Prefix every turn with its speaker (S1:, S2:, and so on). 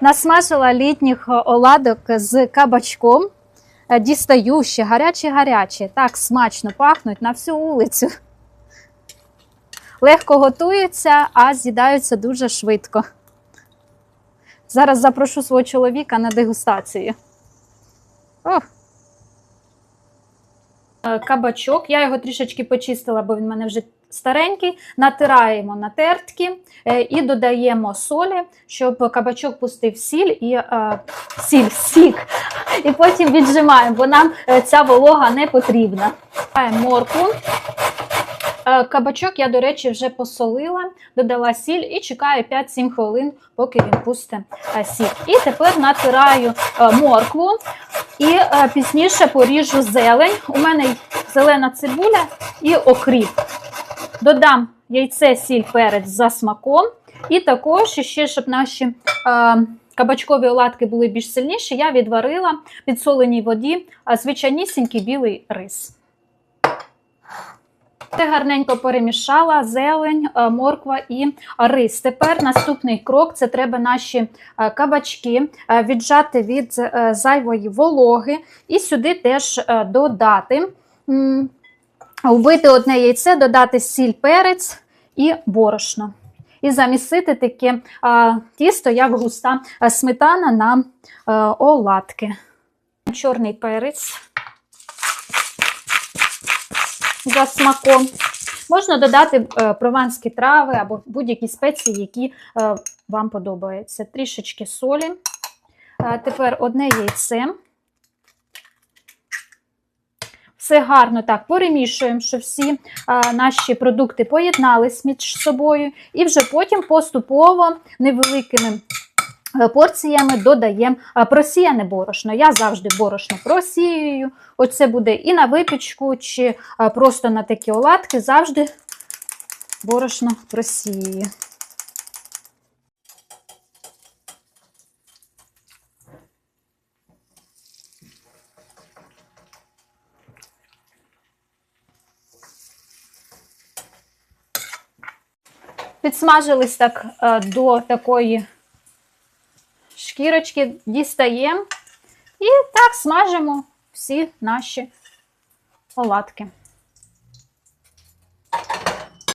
S1: Насмажила літніх оладок з кабачком. Е, Дістаю ще гарячі-гарячі. Так смачно пахнуть на всю вулицю. Легко готуються, а з'їдаються дуже швидко. Зараз запрошу свого чоловіка на дегустацію. Ох. Е, Кабачок. Я його трішечки почистила, бо він в мене вже старенький. Натираємо на тертки е, і додаємо солі, щоб кабачок пустив сіль і е, сіль, сік. І потім віджимаємо, бо нам е, ця волога не потрібна. Моркву. Е, Кабачок я, до речі, вже посолила, додала сіль і чекаю 5-7 хвилин, поки він пусте сік. І тепер натираю моркву і пізніше поріжу зелень. У мене зелена цибуля і окріп. Додам яйце, сіль, перець за смаком. І також ще, щоб наші е, кабачкові оладки були більш сильніші, я відварила підсоленій воді звичайнісінький білий рис. Це гарненько перемішала зелень, е, морква і рис. Тепер наступний крок це треба наші е, кабачки е, віджати від зайвої вологи і сюди теж додати. Вбити одне яйце, додати сіль, перець і борошно. І замісити таке а, тісто, як густа сметана на а, оладки. Чорний перець за смаком. Можна додати е, прованські трави або будь-які спеції, які е, вам подобаються. Трішечки солі. Е, тепер одне яйце. Все гарно так перемішуємо, щоб всі а, наші продукти поєднались між собою, і вже потім поступово невеликими е, порціями додаємо просіяне борошно. Я завжди борошно просіюю. Оце буде і на випічку, чи а, просто на такі оладки, завжди борошно просіюю. Підсмажились так е, до такої шкірочки, дістаємо і так смажимо всі наші оладки.